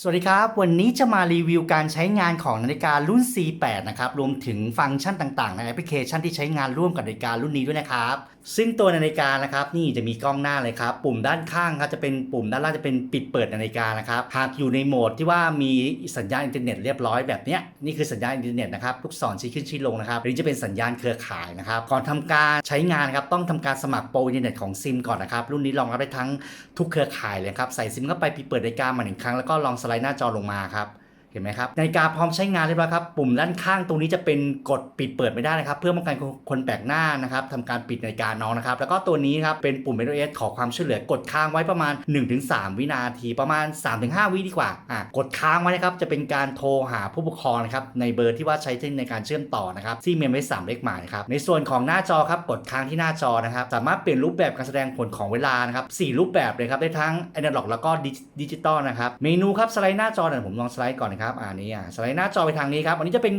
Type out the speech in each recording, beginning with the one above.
สวัสดีครับ วันนี้จะมารีวิวการใช้งานของนาฬิการุ่น C8 นะครับ รวมถึงฟังก์ชันต่างๆ ในแอปพลิเคชันที่ใช้งานร่วมกับนาฬิการุ่นนี้ด้วยนะครับ ซึ่งตัวนาฬิกานะครับนี่จะมีกล้องหน้าเลยครับ ปุ่มด้านข้างครับจะเป็นปุ่มด้านล่างจะเป็นปิดเปิดนาฬิกานะครับหากอยู่ในโหมดที่ว่ามีสัญญาณอินเทอร์เน็ตเรียบร้อยแบบนี้นี่คือสัญญาณอินเทอร์เน็ตนะครับลูกศรชี้ขึ้นชี้ลงนะครับอันนี้จะเป็นสัญญาณเครือข่ายนะครับ ก่อนทำการใช้งานครับต้องทำการสมัครโปรอินเทอร์เน็ตของซิมก่อนนะครับรุ่นนี้รองรับได้ทั้งทุกเครือข่ายเลยครับใส่ซิมเข้าไปปิดเปิดนาฬิกามาหนึ่งครั้งแล้วก็ลองสไลด์หน้าจอลงมาครับ ห็นไหมครับนาฬิกาพร้อมใช้งานเรียบร้อยครับ ปุ่มด้านข้างตรงนี้จะเป็นกดปิดเปิดไม่ได้นะครับ เพื่อป้องกันคนแปลกหน้านะครับทำการปิดนาฬิกาน้องนะครับ แล้วก็ตัวนี้ครับเป็นปุ่ม SOS ขอความช่วยเหลือกดค้างไว้ประมาณ 1-3 วินาทีประมาณ 3-5 วิดีกว่าอะกดค้างไว้นะครับจะเป็นการโทรหาผู้ปกครองนะครับในเบอร์ที่ว่าใช้ในการเชื่อมต่อนะครับที่เมมไว้สามเลขหมายครับในส่วนของหน้าจอครับกดค้างที่หน้าจอนะครับสามารถเปลี่ยนรูปแบบการแสดงผลของเวลานะครับสี่รูปแบบเลยครับได้ทั้ง Analog แล้วก็ดิจิตอลนะครับเมนูครับสไลด์หน้าจอเดี๋ยวผมลองสไลด์ก่อนนะครับอ่านี่อะสไลด์หน้าจอไปทางนี้ครับอันนี้จะเป็น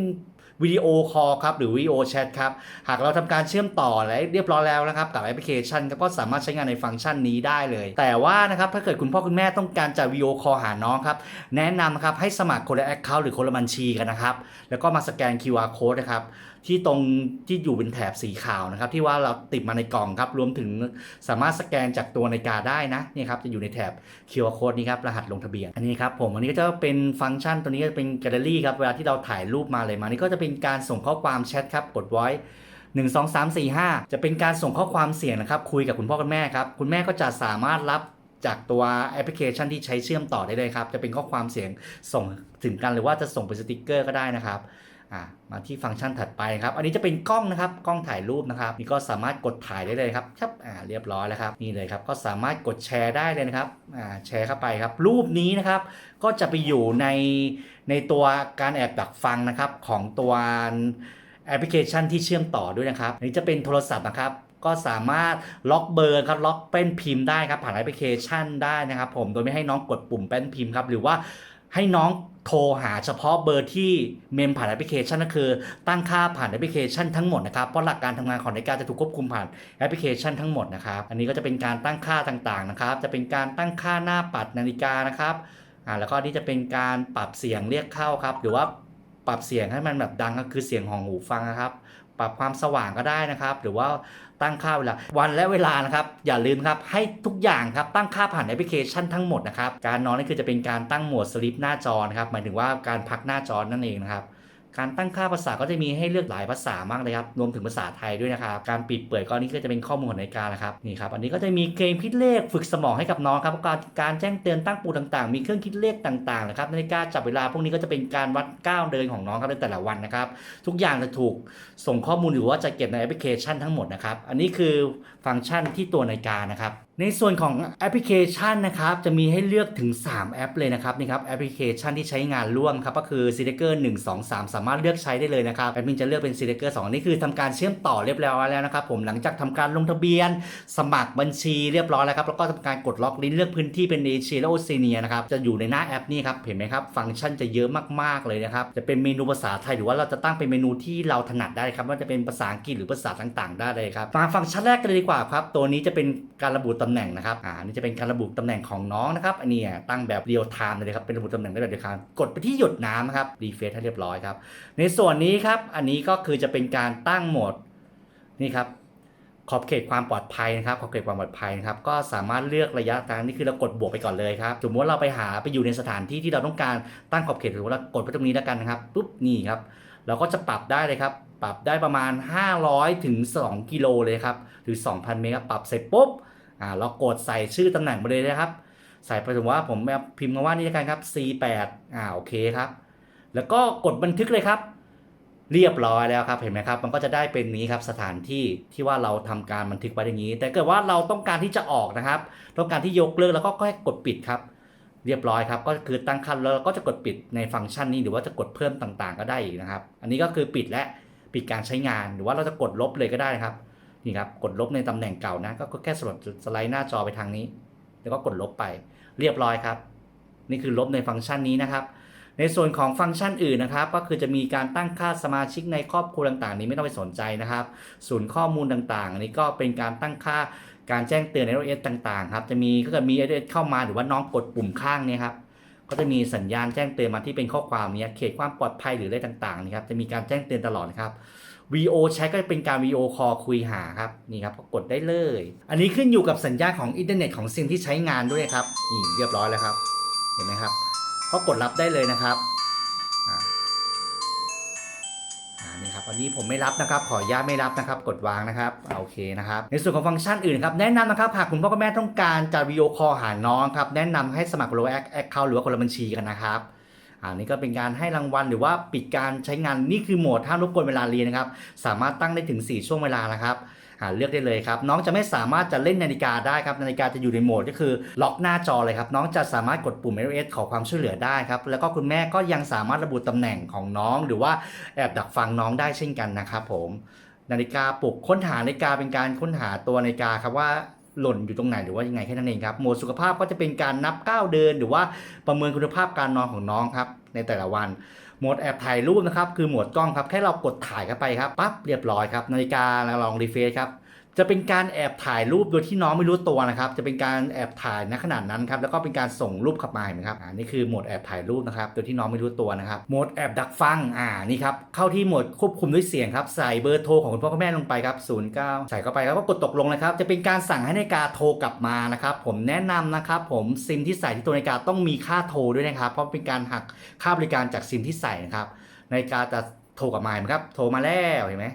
วิดีโอคอลครับหรือวิดีโอแชทครับหากเราทำการเชื่อมต่อและเรียบร้อยแล้วนะครับกับแอปพลิเคชันครับก็สามารถใช้งานในฟังก์ชันนี้ได้เลย แต่ว่านะครับถ้าเกิดคุณพ่อคุณแม่ต้องการจะวิดีโอคอลหาน้องครับแนะนำนะครับให้สมัครคนละแอคเคาท์หรือคนละบัญชีกันนะครับแล้วก็มาสแกน QR code นะครับ ที่ตรงที่อยู่เป็นแถบสีขาวนะครับ ที่ว่าเราติดมาในกล่องครับ รวมถึงสามารถสแกนจากตัวนาฬิกาได้นะนี่ครับจะอยู่ในแถบ QR code นี้ครับรหัสลงทะเบียนอันนี้ครับผมอันนี้ก็จะเป็นฟังก์ชันตัวนี้ก็จะเป็นแกลเลอรี่ครับเวลาที่เราถ่ายรูปมาเลยมานี่ก็จะเป็นการส่งข้อความแชทครับกดไว้1 2 3 4 5 จะเป็นการส่งข้อความเสียงนะครับ คุยกับคุณพ่อคุณแม่ครับ คุณแม่ก็จะสามารถรับจากตัวแอปพลิเคชันที่ใช้เชื่อมต่อได้เลยครับ จะเป็นข้อความเสียงส่งถึงกันหรือว่าจะส่งเป็นสติกเกอร์ก็ได้นะครับ อ่ามาที่ฟังก์ชันถัดไปครับ อันนี้จะเป็นกล้องนะครับ กล้องถ่ายรูปนะครับ นี่ก็สามารถกดถ่ายได้เลยครับครับอ่าเรียบร้อยแล้วครับ นี่เลยครับ ก็สามารถกดแชร์ได้เลยนะครับ อ่า แชร์เข้าไปครับ รูปนี้นะครับ ก็จะไปอยู่ในในตัวการแอบดักฟังนะครับของตัวแอปพลิเคชันที่เชื่อมต่อด้วยนะครับ อันนี้จะเป็นโทรศัพท์นะครับก็สามารถล็อกเบอร์ครับล็อกแป้นพิมพ์ได้ครับผ่านแอปพลิเคชันได้นะครับ ผมโดยไม่ให้น้องกดปุ่มแป้นพิมพ์ครับหรือว่าให้น้อง โทรหาเฉพาะเบอร์ที่เมมผ่านแอปพลิเคชันก็คือ ตั้งค่าผ่านแอปพลิเคชันทั้งหมดนะครับเพราะหลักการทำงานของนาฬิกาจะถูกควบคุมผ่านแอปพลิเคชันทั้งหมดนะครับ อันนี้ก็จะเป็นการตั้งค่าต่างๆนะครับ จะเป็นการตั้งค่าหน้าปัดนาฬิกานะครับอ่าแล้วก็นี่จะเป็นการปรับเสียงเรียกเข้าครับ หรือว่าปรับเสียงให้มันแบบดังก็คือเสียงของหูฟังนะครับ ปรับความสว่างก็ได้นะครับ หรือว่า ตั้งค่าเวลา วันและเวลานะครับ อย่าลืมครับให้ทุกอย่างครับตั้งค่าผ่านแอปพลิเคชันทั้งหมดนะครับ การนอนนี่คือจะเป็นการตั้งโหมดสลิปหน้าจอนะครับหมายถึงว่าการพักหน้าจอนั่นเองนะครับ การตั้งค่าภาษาก็จะมีให้เลือกหลายภาษามากเลยครับ รวมถึงภาษาไทยด้วยนะครับ การปิดเปิดก็นี่ก็จะเป็นข้อมูลของนกานะครับ นี่ครับ อันนี้ก็จะมีเกมคิดเลขฝึกสมองให้กับน้องครับ การการแจ้งเตือนตั้งปูต่างๆ มีเครื่องคิดเลขต่างๆนะครับนาฬิกาจับเวลาพวกนี้ก็จะเป็นการวัดก้าวเดินของน้องครับในแต่ละวันนะครับ ทุกอย่างจะถูกส่งข้อมูลหรือว่าจะเก็บในแอปพลิเคชันทั้งหมดนะครับ อันนี้คือฟังก์ชันที่ตัวนาฬิกานะครับ ในส่วนของแอปพลิเคชันนะครับจะมีให้เลือกถึง 3 แอปเลยนะครับนี่ครับแอปพลิเคชันที่ใช้งานร่วมครับก็คือ c ี d เกอร์1 2 3สามารถเลือกใช้ได้เลยนะครับแอดมินจะเลือกเป็น c ี d เกอร์2นี่คือทำการเชื่อมต่อเรียบร้อยแล้วนะครับผมหลังจากทำการลงทะเบียน สมัครบัญชีเรียบร้อยแล้วครับแล้วก็ทำการกดล็อกลิ้นเลือกพื้นที่เป็นเอเชียและโอเซเนียนะครับจะอยู่ในหน้าแอปนี่ครับเห็นไหมครับฟังก์ชันจะเยอะมากๆเลยนะครับจะเป็นเมนูภาษาไทยหรือว่าเราจะตั้งเป็นเมนูที่เราถนัดได้ครับว่าจะเป็นภาษาอังกฤษหรือภาษาต่าง ๆ ได้เลยครับมาฟังก์ชันแรกกันเลยดีกว่าครับตัวนี้จะเป็นการระบุตำแหน่งนะครับอ่านี่จะเป็นการระบุตำแหน่งของน้องนะครับอันนี้ตั้งแบบเรียลไทม์เลยครับเป็นระบุตำแหน่งได้แบบเดียวกันกดไปที่หยดน้ำนะครับรีเฟซให้เรียบร้อยครับในส่วนนี้ครับอันนี้ก็คือจะเป็นการตั้งโหมดนี่ครับขอบเขตความปลอดภัยนะครับขอบเขตความปลอดภัยนะครับก็สามารถเลือกระยะทางนี่คือเรากดบวกไปก่อนเลยครับสมมติว่าเราไปหาไปอยู่ในสถานที่ที่เราต้องการตั้งขอบเขตหรือว่ากดไปตรงนี้แล้วกันนะครับปุ๊บนี่ครับเราก็จะปรับได้เลยครับ ปรับได้ประมาณ 500ถึง2กิโลเลยครับหรือ 2,000 เมตรปรับเสร็จปุ๊บ อ่าเรากดใส่ชื่อตำแหน่งไปเลยนะครับ ใส่ไปถึงว่าผมแบบพิมพ์คำว่านี่แล้วกันครับ C8 อ่าโอเคครับ แล้วก็กดบันทึกเลยครับ เรียบร้อยแล้วครับเห็นไหมครับ มันก็จะได้เป็นนี้ครับสถานที่ที่ว่าเราทำการบันทึกไว้อย่างนี้ แต่เกิดว่าเราต้องการที่จะออกนะครับ ต้องการที่ยกเลิกแล้วก็ค่อยกดปิดครับ เรียบร้อยครับ ก็คือตั้งค่าแล้วเราก็จะกดปิดในฟังก์ชันนี้หรือว่าจะกดเพิ่มต่างๆ ก็ได้อีกนะครับ อันนี้ก็คือปิดและปิดการใช้งานหรือว่าเราจะกดลบเลยก็ได้นะครับ นี่ครับกดลบในตำแหน่งเก่านะก็แค่สลดสไลด์หน้าจอไปทางนี้ แล้วก็กดลบไปเรียบร้อยครับ นี่คือลบในฟังก์ชันนี้นะครับ ในส่วนของฟังก์ชันอื่นนะครับ ก็คือจะมีการตั้งค่าสมาชิกในครอบครัวต่างๆ นี้ไม่ต้องไปสนใจนะครับศูนย์ข้อมูลต่างๆ อันนี้ก็เป็นการตั้งค่าการแจ้งเตือนใน iOS ต่างๆครับจะมีก็จะมี iOS เข้ามาหรือว่าน้องกดปุ่มข้างนี่ยครับ ก็จะมีสัญญาณแจ้งเตือนมาที่เป็นข้อความเนี้ยเขตความปลอดภัยหรืออะไรต่างๆนี่ครับจะมีการแจ้งเตือนตลอดนะครับ VO ใช้ก็เป็นการ VO call คุยหาครับนี่ครับก็กดได้เลย อันนี้ขึ้นอยู่กับสัญญาณของอินเทอร์เน็ตของซิมที่ใช้งานด้วยครับนี่เรียบร้อยแล้วครับ เห็นไหมครับก็กดรับได้เลยนะครับ นะครับอันนี้ผมไม่รับนะครับ ขออนุญาตไม่รับนะครับ กดวางนะครับโอเคนะครับ ในส่วนของฟังก์ชันอื่นครับแนะนำนะครับหากคุณพ่อคุณแม่ต้องการจะวิดีโอคอลหาน้องครับแนะนำให้สมัครโลแอคแอคเคาท์หรือว่าคนละบัญชีกันนะครับอันนี้ก็เป็นการให้รางวัลหรือว่าปิดการใช้งานนี่คือโหมดห้ามรบกวนเวลาเรียนนะครับ สามารถตั้งได้ถึง 4 ช่วงเวลานะครับ เลือกได้เลยครับ น้องจะไม่สามารถจะเล่นนาฬิกาได้ครับ นาฬิกาจะอยู่ในโหมดก็คือล็อกหน้าจอเลยครับ น้องจะสามารถกดปุ่ม SOS ขอความช่วยเหลือได้ครับ แล้วก็คุณแม่ก็ยังสามารถระบุตำแหน่งของน้อง หรือว่าแอบดักฟังน้องได้เช่นกันนะครับผมนาฬิกาปลุกค้นหานาฬิกาเป็นการค้นหาตัวนาฬิกาครับว่าหล่นอยู่ตรงไหนหรือว่ายังไงแค่นั้นเองครับโหมดสุขภาพก็จะเป็นการนับก้าวเดิน หรือว่าประเมินคุณภาพการนอนของน้องครับในแต่ละวัน โหมดแอบถ่ายรูปนะครับคือโหมดกล้องครับแค่เรากดถ่ายเข้าไปครับปั๊บเรียบร้อยครับนาฬิกาเราลองรีเฟรชครับ จะเป็นการแอบถ่ายรูปโดยที่น้องไม่รู้ตัวนะครับ จะเป็นการแอบถ่ายณขนาดนั้นครับ แล้วก็เป็นการส่งรูปขับมาเห็นไหมครับ อ่า นี่คือโหมดแอบถ่ายรูปนะครับ โดยที่น้องไม่รู้ตัวนะครับ โหมดแอบดักฟัง อ่า นี่ครับ เข้าที่โหมดควบคุมด้วยเสียงครับ ใส่เบอร์โทรของคุณพ่อคุณแม่ลงไปครับ09ใส่เข้าไปแล้วก็กดตกลงนะครับ จะเป็นการสั่งให้นาฬิกาโทรกลับมานะครับ ผมแนะนำนะครับ ผมซิมที่ใส่ที่ตัวนาฬิกาต้องมีค่าโทรด้วยนะครับ เพราะเป็นการหักค่าบริการจากซิมที่ใส่นะครับ นาฬิกาจะโทรกลับมาเห็นไหมครับ โทรมาแล้วเห็นไหม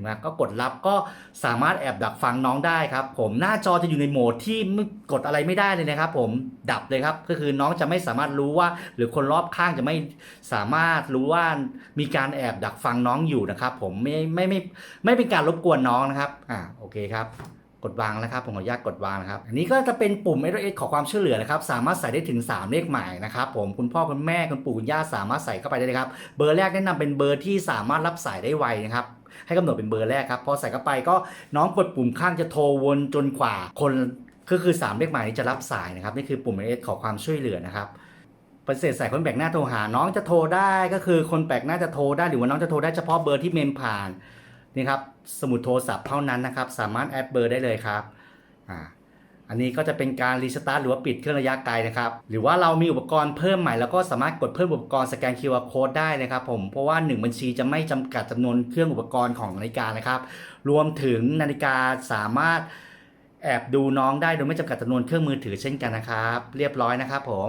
ห็นไหมก็กดรับก็สามารถแอบดักฟังน้องได้ครับ ผมหน้าจอจะอยู่ในโหมดที่กดอะไรไม่ได้เลยนะครับ ผมดับเลยครับก็คือน้องจะไม่สามารถรู้ว่า หรือคนรอบข้างจะไม่สามารถรู้ว่ามีการแอบดักฟังน้องอยู่นะครับ ผมไม่ไม่ไม่ไม่เป็นการรบกวนน้องนะครับอ่าโอเคครับกดวางนะครับผมขออนุญาตกดวางนะครับ อันนี้ก็จะเป็นปุ่ม SOS ขอความช่วยเหลือนะครับ สามารถใส่ได้ถึง 3 เลขหมายนะครับ ผมคุณพ่อคุณแม่คุณปู่คุณย่าสามารถใส่เข้าไปได้เลยครับ เบอร์แรกแนะนำเป็นเบอร์ที่สามารถรับสายได้ไวนะครับ ให้กำหนดเป็นเบอร์แรกครับพอใส่เข้าไปก็น้องกดปุ่มข้างจะโทรวนจนกว่าคนก็คือ 3เลขหมายนี้จะรับสายนะครับนี่คือปุ่มเอสขอความช่วยเหลือนะครับปฏิเสธใส่คนแปลกหน้าโทรหา น้องจะโทรได้ก็คือคนแปลกหน้าจะโทรได้หรือว่าน้องจะโทรได้เฉพาะเบอร์ที่เมมผ่านนี่ครับสมุดโทรศัพท์เท่านั้นนะครับ สามารถแอดเบอร์ได้เลยครับอ่า อันนี้ก็จะเป็นการรีสตาร์ทหรือว่าปิดเครื่องระยะไกลนะครับ หรือว่าเรามีอุปกรณ์เพิ่มใหม่แล้วก็สามารถกดเพิ่มอุปกรณ์สแกน QR Code ได้นะครับผม เพราะว่า 1 บัญชีจะไม่จำกัดจำนวนเครื่องอุปกรณ์ของนาฬิกานะครับ รวมถึงนาฬิกาสามารถแอบดูน้องได้โดยไม่จำกัดจำนวนเครื่องมือถือเช่นกันนะครับ เรียบร้อยนะครับผม